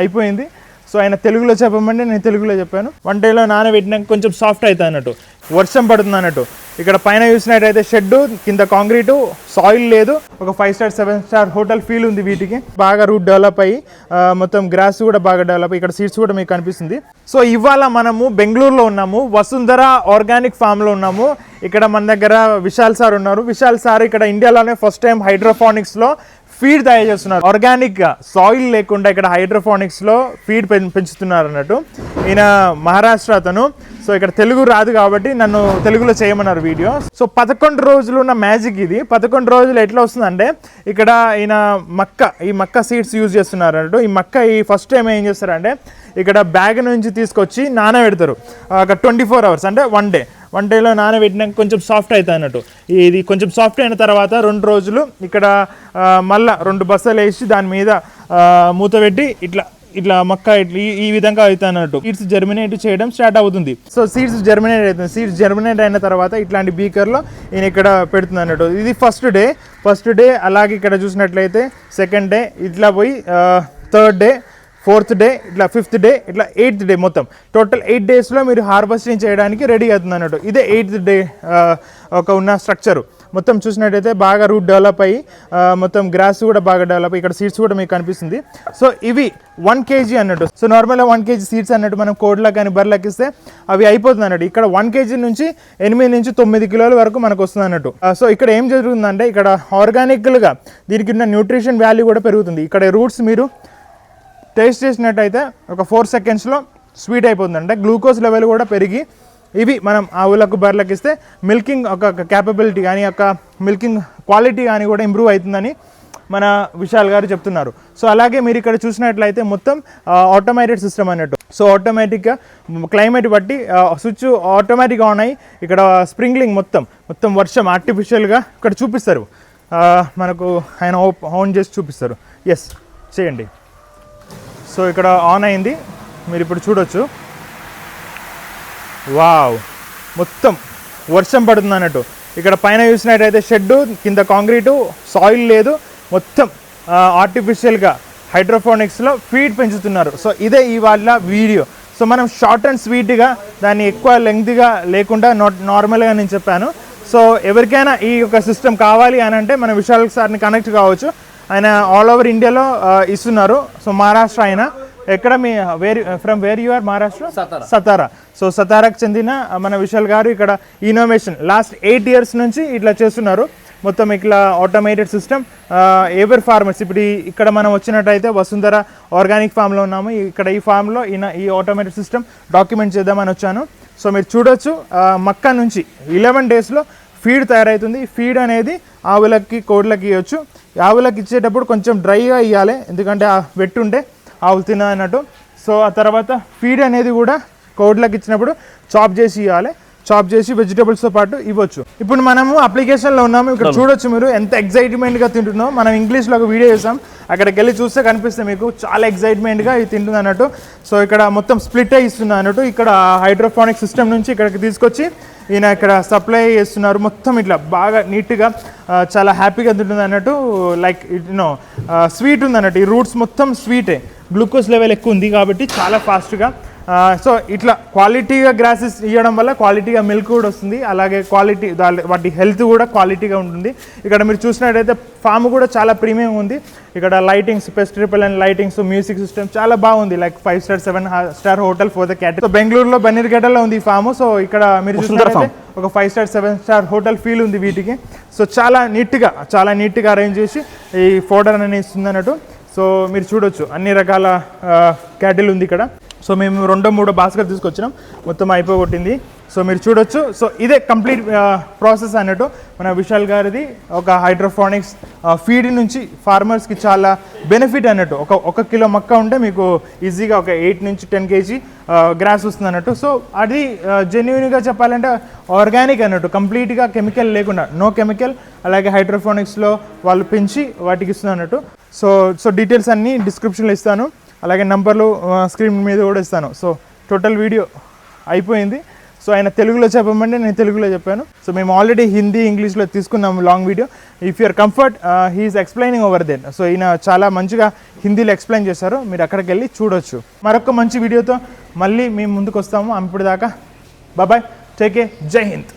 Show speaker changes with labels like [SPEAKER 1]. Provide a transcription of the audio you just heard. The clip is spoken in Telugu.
[SPEAKER 1] అయిపోయింది. సో ఆయన తెలుగులో చెప్పమంటే నేను తెలుగులో చెప్పాను. వన్ డేలో నానబెట్టినాక కొంచెం సాఫ్ట్ అవుతుంది అన్నట్టు. వర్షం పడుతుంది అన్నట్టు. ఇక్కడ పైన చూసినట్టయితే షెడ్ కింద కాంక్రీటు సాయిల్ లేదు. ఒక five star seven star hotel feel ఉంది వీటికి. బాగా రూట్ డెవలప్ అయ్యి మొత్తం గ్రాస్ కూడా బాగా డెవలప్ ఇక్కడ సీట్స్ కూడా మీకు కనిపిస్తుంది. సో ఇవాళ మనము బెంగళూరులో ఉన్నాము. వసుంధర ఆర్గానిక్ ఫామ్లో ఉన్నాము. ఇక్కడ మన దగ్గర విశాల్ సార్ ఉన్నారు. విశాల్ సార్ ఇక్కడ ఇండియాలోనే ఫస్ట్ టైం హైడ్రోఫానిక్స్లో ఫీడ్ తయారు చేస్తున్నారు. ఆర్గానిక్గా సాయిల్ లేకుండా ఇక్కడ హైడ్రోఫోనిక్స్లో ఫీడ్ పెంచుతున్నారు అన్నట్టు ఈయన మహారాష్ట్ర అతను. సో ఇక్కడ తెలుగు రాదు కాబట్టి నన్ను తెలుగులో చేయమన్నారు వీడియో. సో పదకొండు రోజులు ఉన్న మ్యాజిక్ ఇది. పదకొండు రోజులు ఎట్లా వస్తుందంటే ఇక్కడ ఈయన మక్క ఈ మక్క సీడ్స్ యూజ్ చేస్తున్నారు అన్నట్టు ఈ మక్క ఈ ఫస్ట్ టైం ఏం చేస్తారంటే ఇక్కడ బ్యాగ్ నుంచి తీసుకొచ్చి నానబెడతారు. ఒక ట్వంటీ ఫోర్ అవర్స్ అంటే వన్ డే వన్ డేలో నానబెట్టినాక కొంచెం సాఫ్ట్ అవుతుంది అన్నట్టు. ఇది కొంచెం సాఫ్ట్ అయిన తర్వాత రెండు రోజులు ఇక్కడ మళ్ళా రెండు బస్సలు వేసి దాని మీద మూత పెట్టి ఇట్లా ఇట్లా మొక్క ఇట్లా ఈ- విధంగా అవుతుంది అన్నట్టు. సీడ్స్ జర్మినేట్ చేయడం స్టార్ట్ అవుతుంది. సో సీడ్స్ జర్మినేట్ అవుతుంది. సీడ్స్ జర్మినేట్ అయిన తర్వాత ఇట్లాంటి బీకర్లో నేను ఇక్కడ పెడుతుంది అన్నట్టు. ఇది ఫస్ట్ డే ఫస్ట్ డే అలాగే ఇక్కడ చూసినట్లయితే సెకండ్ డే ఇట్లా పోయి థర్డ్ డే ఫోర్త్ డే ఇట్లా ఫిఫ్త్ డే ఇట్లా ఎయిత్ డే మొత్తం. టోటల్ ఎయిట్ డేస్లో మీరు హార్వెస్టింగ్ చేయడానికి రెడీ అవుతుంది అన్నట్టు. ఇదే ఎయిత్ డే ఒక ఉన్న స్ట్రక్చరు మొత్తం చూసినట్టయితే బాగా రూట్ డెవలప్ అయ్యి మొత్తం గ్రాస్ కూడా బాగా డెవలప్ ఇక్కడ సీడ్స్ కూడా మీకు కనిపిస్తుంది. సో ఇవి వన్ కేజీ అన్నట్టు. సో నార్మల్గా వన్ కేజీ సీడ్స్ అన్నట్టు మనం కోడ్లకు కానీ బర్రెలకు ఇస్తే అవి అయిపోతుంది అన్నట్టు. ఇక్కడ వన్ కేజీ నుంచి ఎనిమిది నుంచి తొమ్మిది కిలోల వరకు మనకు వస్తుంది అన్నట్టు. సో ఇక్కడ ఏం జరుగుతుందంటే ఇక్కడ ఆర్గానిక్గా దీనికి ఉన్న న్యూట్రిషన్ వాల్యూ కూడా పెరుగుతుంది. ఇక్కడ రూట్స్ మీరు టేస్ట్ చేసినట్టయితే ఒక ఫోర్ సెకండ్స్లో స్వీట్ అయిపోతుంది అంటే గ్లూకోజ్ లెవెల్ కూడా పెరిగి ఇవి మనం ఆవులకు బర్రెలకు ఇస్తే మిల్కింగ్ ఒక క్యాపబిలిటీ కానీ ఒక మిల్కింగ్ క్వాలిటీ కానీ కూడా ఇంప్రూవ్ అవుతుందని మన విశాల్ గారు చెప్తున్నారు. సో అలాగే మీరు ఇక్కడ చూసినట్లయితే మొత్తం ఆటోమేటెడ్ సిస్టమ్ అన్నట్టు. సో ఆటోమేటిక్గా క్లైమేట్ బట్టి స్విచ్ ఆటోమేటిక్గా ఉన్నాయి ఇక్కడ స్ప్రింక్లింగ్ మొత్తం మొత్తం వర్షం ఆర్టిఫిషియల్గా ఇక్కడ చూపిస్తారు. మనకు ఆయన ఆన్ చేసి చూపిస్తారు. ఎస్ చేయండి. సో ఇక్కడ ఆన్ అయింది. మీరు ఇప్పుడు చూడొచ్చు. వావ్ మొత్తం వర్షం పడుతుంది అన్నట్టు. ఇక్కడ పైన చూసినట్టయితే షెడ్డు కింద కాంక్రీటు సాయిల్ లేదు. మొత్తం ఆర్టిఫిషియల్గా హైడ్రోఫోనిక్స్లో ఫీడ్ పెంచుతున్నారు. సో ఇదే ఇవాళ వీడియో. సో మనం షార్ట్ అండ్ స్వీట్గా దాన్ని ఎక్కువ లెంగ్త్గా లేకుండా నాట్ నార్మల్గా నేను చెప్పాను. సో ఎవరికైనా ఈ యొక్క సిస్టమ్ కావాలి అని అంటే మన విశాల్ సార్ని కనెక్ట్ కావచ్చు. ఆయన ఆల్ ఓవర్ ఇండియాలో ఇస్తున్నారు. సో మహారాష్ట్ర ఆయన. ఎక్కడ మీ where from where you are Maharashtra
[SPEAKER 2] Satara.
[SPEAKER 1] So సతారాకు చెందిన మన విశాల్ గారు ఇక్కడ ఇన్నోవేషన్ లాస్ట్ ఎయిట్ ఇయర్స్ నుంచి ఇట్లా చేస్తున్నారు. మొత్తం ఇట్లా ఆటోమేటెడ్ సిస్టమ్ ఎవర్ ఫార్మర్స్ ఇప్పుడు ఈ- ఇక్కడ మనం వచ్చినట్టయితే వసుంధర ఆర్గానిక్ ఫామ్లో ఉన్నాము. ఇక్కడ ఈ ఫామ్లో ఈయన ఈ ఆటోమేటెడ్ సిస్టమ్ డాక్యుమెంట్ చేద్దామని వచ్చాను. సో మీరు చూడొచ్చు మక్క నుంచి ఇలెవెన్ డేస్లో ఫీడ్ తయారవుతుంది ఫీడ్ అనేది ఆవులకి కోడ్లకి ఇవ్వచ్చు ఆవులకి ఇచ్చేటప్పుడు కొంచెం డ్రైగా ఇవ్వాలి ఎందుకంటే ఆ వెట్టుంటే ఆవులు తినదన్నట్టు. సో ఆ తర్వాత ఫీడ్ అనేది కూడా కోడ్లకు ఇచ్చినప్పుడు చాప్ చేసి ఇవ్వాలి చాప్ చేసి వెజిటబుల్స్తో పాటు ఇవ్వచ్చు. ఇప్పుడు మనము అప్లికేషన్లో ఉన్నాము. ఇక్కడ చూడొచ్చు మీరు ఎంత ఎక్సైట్మెంట్గా తింటున్నాం మనం ఇంగ్లీష్లో ఒక వీడియో చేసాం. అక్కడికి వెళ్ళి చూస్తే కనిపిస్తుంది మీకు చాలా ఎక్సైట్మెంట్గా ఇది తింటుంది అన్నట్టు. సో ఇక్కడ మొత్తం స్ప్లిట్ అయి ఇస్తుంది అన్నట్టు. ఇక్కడ హైడ్రోఫోనిక్ సిస్టమ్ నుంచి ఇక్కడికి తీసుకొచ్చి ఈయన ఇక్కడ సప్లై చేస్తున్నారు. మొత్తం ఇట్లా బాగా నీట్గా చాలా హ్యాపీగా తింటుంది అన్నట్టు. లైక్ యూనో స్వీట్ ఉంది అన్నట్టు. ఈ రూట్స్ మొత్తం స్వీటే గ్లూకోజ్ లెవెల్ ఎక్కువ ఉంది కాబట్టి చాలా ఫాస్ట్గా సో ఇట్లా క్వాలిటీగా గ్రాసెస్ ఇవ్వడం వల్ల క్వాలిటీగా మిల్క్ కూడా వస్తుంది. అలాగే క్వాలిటీ వాటి హెల్త్ కూడా క్వాలిటీగా ఉంటుంది. ఇక్కడ మీరు చూసినట్టయితే ఫామ్ కూడా చాలా ప్రీమియం ఉంది. ఇక్కడ lightings pest and lightings music system చాలా బాగుంది. Like five star seven star hotel for the cat so బెంగళూరులో బన్నీర్గడ్డలో ఉంది ఈ ఫామ్. సో ఇక్కడ మీరు చూసినట్టయితే ఒక five star seven star hotel feel ఉంది వీటికి. సో చాలా నీట్గా చాలా నీట్గా అరేంజ్ చేసి ఈ ఫోటో అనేది ఇస్తుంది అన్నట్టు సో మీరు చూడొచ్చు. అన్ని రకాల క్యాటిల్ ఉంది ఇక్కడ. సో మేము రెండో మూడో బాస్కెట్ తీసుకొచ్చినాం. మొత్తం అయిపోగొట్టింది. సో మీరు చూడొచ్చు. సో ఇదే కంప్లీట్ ప్రాసెస్ అన్నట్టు మన విశాల్ గారిది ఒక హైడ్రోఫోనిక్స్ ఫీడ్ నుంచి ఫార్మర్స్కి చాలా బెనిఫిట్ అన్నట్టు. ఒక ఒక కిలో మక్క ఉంటే మీకు ఈజీగా ఒక ఎయిట్ నుంచి టెన్ కేజీ గ్రాస్ వస్తుంది అన్నట్టు. సో అది జెన్యున్గా చెప్పాలంటే ఆర్గానిక్ అన్నట్టు. కంప్లీట్గా కెమికల్ లేకుండా. నో కెమికల్ అలాగే హైడ్రోఫోనిక్స్లో వాళ్ళు పెంచి వాటికి ఇస్తుంది అన్నట్టు. సో సో డీటెయిల్స్ అన్నీ డిస్క్రిప్షన్లో ఇస్తాను. అలాగే నంబర్లు స్క్రీన్ మీద కూడా ఇస్తాను. సో టోటల్ వీడియో అయిపోయింది. సో ఆయన తెలుగులో చెప్పమంటే నేను తెలుగులో చెప్పాను. సో మేము ఆల్రెడీ హిందీ ఇంగ్లీష్లో తీసుకున్నాము long video. If your comfort he is explaining over then so ఈయన చాలా మంచిగా హిందీలో ఎక్స్ప్లెయిన్ చేశారు. మీరు అక్కడికి వెళ్ళి చూడొచ్చు. మరొక మంచి వీడియోతో మళ్ళీ మేము ముందుకు వస్తాము. అప్పుడు దాకా బాబాయ్ టేక్ ఏ జై హింద్